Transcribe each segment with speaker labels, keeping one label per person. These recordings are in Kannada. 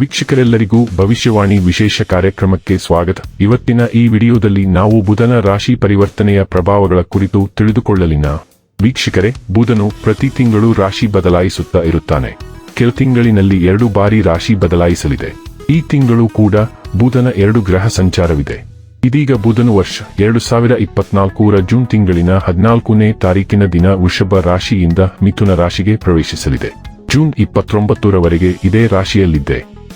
Speaker 1: ವೀಕ್ಷಕರೆಲ್ಲರಿಗೂ ಭವಿಷ್ಯವಾಣಿ ವಿಶೇಷ ಕಾರ್ಯಕ್ರಮಕ್ಕೆ ಸ್ವಾಗತ. ಇವತ್ತಿನ ಈ ವಿಡಿಯೋದಲ್ಲಿ ನಾವು ಬುಧನ ರಾಶಿ ಪರಿವರ್ತನೆಯ ಪ್ರಭಾವಗಳ ಕುರಿತು ತಿಳಿದುಕೊಳ್ಳಲಿನ. ವೀಕ್ಷಕರೇ, ಬುಧನು ಪ್ರತಿ ತಿಂಗಳು ರಾಶಿ ಬದಲಾಯಿಸುತ್ತಾ ಇರುತ್ತಾನೆ. ಕೆಲ ತಿಂಗಳಿನಲ್ಲಿ ಎರಡು ಬಾರಿ ರಾಶಿ ಬದಲಾಯಿಸಲಿದೆ. ಈ ತಿಂಗಳು ಕೂಡ ಬುಧನ ಎರಡು ಗ್ರಹ ಸಂಚಾರವಿದೆ. ಇದೀಗ ಬುಧನು ವರ್ಷ ಎರಡು ಸಾವಿರ ಇಪ್ಪತ್ನಾಲ್ಕರ ಜೂನ್ ತಿಂಗಳಿನ ಹದಿನಾಲ್ಕನೇ ತಾರೀಕಿನ ದಿನ ವೃಷಭ ರಾಶಿಯಿಂದ ಮಿಥುನ ರಾಶಿಗೆ ಪ್ರವೇಶಿಸಲಿದೆ. ಜೂನ್ ಇಪ್ಪತ್ತೊಂಬತ್ತರವರೆಗೆ ಇದೇ ರಾಶಿಯಲ್ಲಿದ್ದೆ.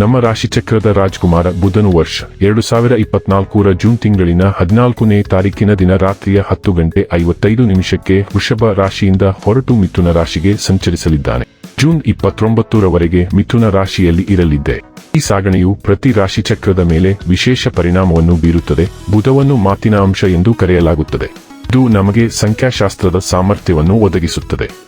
Speaker 1: ನಮ್ಮ ರಾಶಿಚಕ್ರದ ರಾಜ್ಕುಮಾರ ಬುಧನು ವರ್ಷ ಎರಡು ಸಾವಿರ ಇಪ್ಪತ್ನಾಲ್ಕರ ಜೂನ್ ತಿಂಗಳಿನ ಹದಿನಾಲ್ಕನೇ ತಾರೀಕಿನ ದಿನ ರಾತ್ರಿಯ ಹತ್ತು ಗಂಟೆ ಐವತ್ತೈದು ನಿಮಿಷಕ್ಕೆ ವೃಷಭ ರಾಶಿಯಿಂದ ಹೊರಟು ಮಿಥುನ ರಾಶಿಗೆ ಸಂಚರಿಸಲಿದ್ದಾನೆ. ಜೂನ್ ಇಪ್ಪತ್ತೊಂಬತ್ತರವರೆಗೆ ಮಿಥುನ ರಾಶಿಯಲ್ಲಿ ಇರಲಿದ್ದೆ. ಈ ಸಾಗಣೆಯು ಪ್ರತಿ ರಾಶಿ ಚಕ್ರದ ಮೇಲೆ ವಿಶೇಷ ಪರಿಣಾಮವನ್ನು ಬೀರುತ್ತದೆ. ಬುಧವನ್ನು ಮಾತಿನ ಅಂಶ ಎಂದು ಕರೆಯಲಾಗುತ್ತದೆ. ಇದು ನಮಗೆ ಸಂಖ್ಯಾಶಾಸ್ತ್ರದ ಸಾಮರ್ಥ್ಯವನ್ನು ಒದಗಿಸುತ್ತದೆ.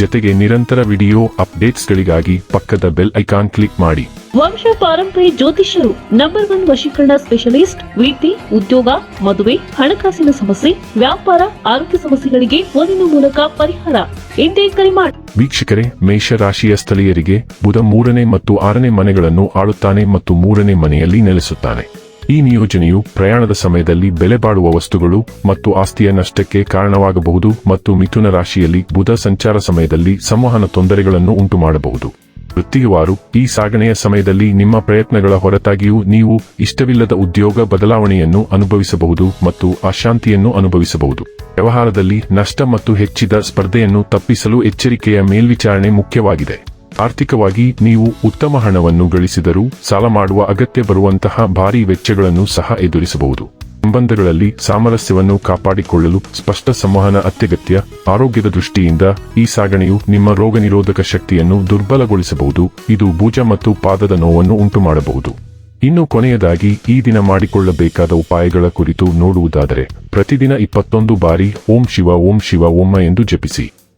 Speaker 1: ಜೊತೆಗೆ ನಿರಂತರ ವಿಡಿಯೋ ಅಪ್ಡೇಟ್ಸ್ಗಳಿಗಾಗಿ ಪಕ್ಕದ ಬೆಲ್ ಐಕಾನ್ ಕ್ಲಿಕ್ ಮಾಡಿ.
Speaker 2: ವಂಶ ಪಾರಂಪರ್ಯ ಜ್ಯೋತಿಷ್ಯರು ನಂಬರ್ ಒನ್ ವಶೀಕರಣ ಸ್ಪೆಷಲಿಸ್ಟ್ ವೃತ್ತಿ ಉದ್ಯೋಗ ಮದುವೆ ಹಣಕಾಸಿನ ಸಮಸ್ಯೆ ವ್ಯಾಪಾರ ಆರೋಗ್ಯ ಸಮಸ್ಯೆಗಳಿಗೆ ಫೋನಿನ ಮೂಲಕ ಪರಿಹಾರ. ಎಂದೇ ಕರೆ ಮಾಡಿ
Speaker 1: ವೀಕ್ಷಕರೇ ಮೇಷರಾಶಿಯ ಸ್ಥಳೀಯರಿಗೆ ಬುಧ ಮೂರನೇ ಮತ್ತು ಆರನೇ ಮನೆಗಳನ್ನು ಆಳುತ್ತಾನೆ ಮತ್ತು ಮೂರನೇ ಮನೆಯಲ್ಲಿ ನೆಲೆಸುತ್ತಾನೆ. ಈ ನಿಯೋಜನೆಯು ಪ್ರಯಾಣದ ಸಮಯದಲ್ಲಿ ಬೆಲೆ ಬಾಳುವ ವಸ್ತುಗಳು ಮತ್ತು ಆಸ್ತಿಯ ನಷ್ಟಕ್ಕೆ ಕಾರಣವಾಗಬಹುದು ಮತ್ತು ಮಿಥುನ ರಾಶಿಯಲ್ಲಿ ಬುಧ ಸಂಚಾರ ಸಮಯದಲ್ಲಿ ಸಂವಹನ ತೊಂದರೆಗಳನ್ನು ಉಂಟುಮಾಡಬಹುದು. ವೃತ್ತಿವಾರು ಈ ಸಾಗಣೆಯ ಸಮಯದಲ್ಲಿ ನಿಮ್ಮ ಪ್ರಯತ್ನಗಳ ಹೊರತಾಗಿಯೂ ನೀವು ಇಷ್ಟವಿಲ್ಲದ ಉದ್ಯೋಗ ಬದಲಾವಣೆಯನ್ನು ಅನುಭವಿಸಬಹುದು ಮತ್ತು ಅಶಾಂತಿಯನ್ನು ಅನುಭವಿಸಬಹುದು. ವ್ಯವಹಾರದಲ್ಲಿ ನಷ್ಟ ಮತ್ತು ಹೆಚ್ಚಿದ ಸ್ಪರ್ಧೆಯನ್ನು ತಪ್ಪಿಸಲು ಎಚ್ಚರಿಕೆಯ ಮೇಲ್ವಿಚಾರಣೆ ಮುಖ್ಯವಾಗಿದೆ. ಆರ್ಥಿಕವಾಗಿ ನೀವು ಉತ್ತಮ ಹಣವನ್ನು ಗಳಿಸಿದರೂ ಸಾಲ ಮಾಡುವ ಅಗತ್ಯ ಬರುವಂತಹ ಭಾರೀ ವೆಚ್ಚಗಳನ್ನು ಸಹ ಎದುರಿಸಬಹುದು. ಸಂಬಂಧಗಳಲ್ಲಿ ಸಾಮರಸ್ಯವನ್ನು ಕಾಪಾಡಿಕೊಳ್ಳಲು ಸ್ಪಷ್ಟ ಸಂವಹನ ಅತ್ಯಗತ್ಯ. ಆರೋಗ್ಯದ ದೃಷ್ಟಿಯಿಂದ ಈ ಸಾಗಣೆಯು ನಿಮ್ಮ ರೋಗನಿರೋಧಕ ಶಕ್ತಿಯನ್ನು ದುರ್ಬಲಗೊಳಿಸಬಹುದು. ಇದು ಭುಜ ಮತ್ತು ಪಾದದ ನೋವನ್ನು ಉಂಟುಮಾಡಬಹುದು. ಇನ್ನು ಕೊನೆಯದಾಗಿ ಈ ದಿನ ಮಾಡಿಕೊಳ್ಳಬೇಕಾದ ಉಪಾಯಗಳ ಕುರಿತು ನೋಡುವುದಾದರೆ, ಪ್ರತಿದಿನ ಇಪ್ಪತ್ತೊಂದು ಬಾರಿ ಓಂ ಶಿವ ಓಂ ಶಿವ ಓಮ್ಮ ಎಂದು ಜಪಿಸಿ.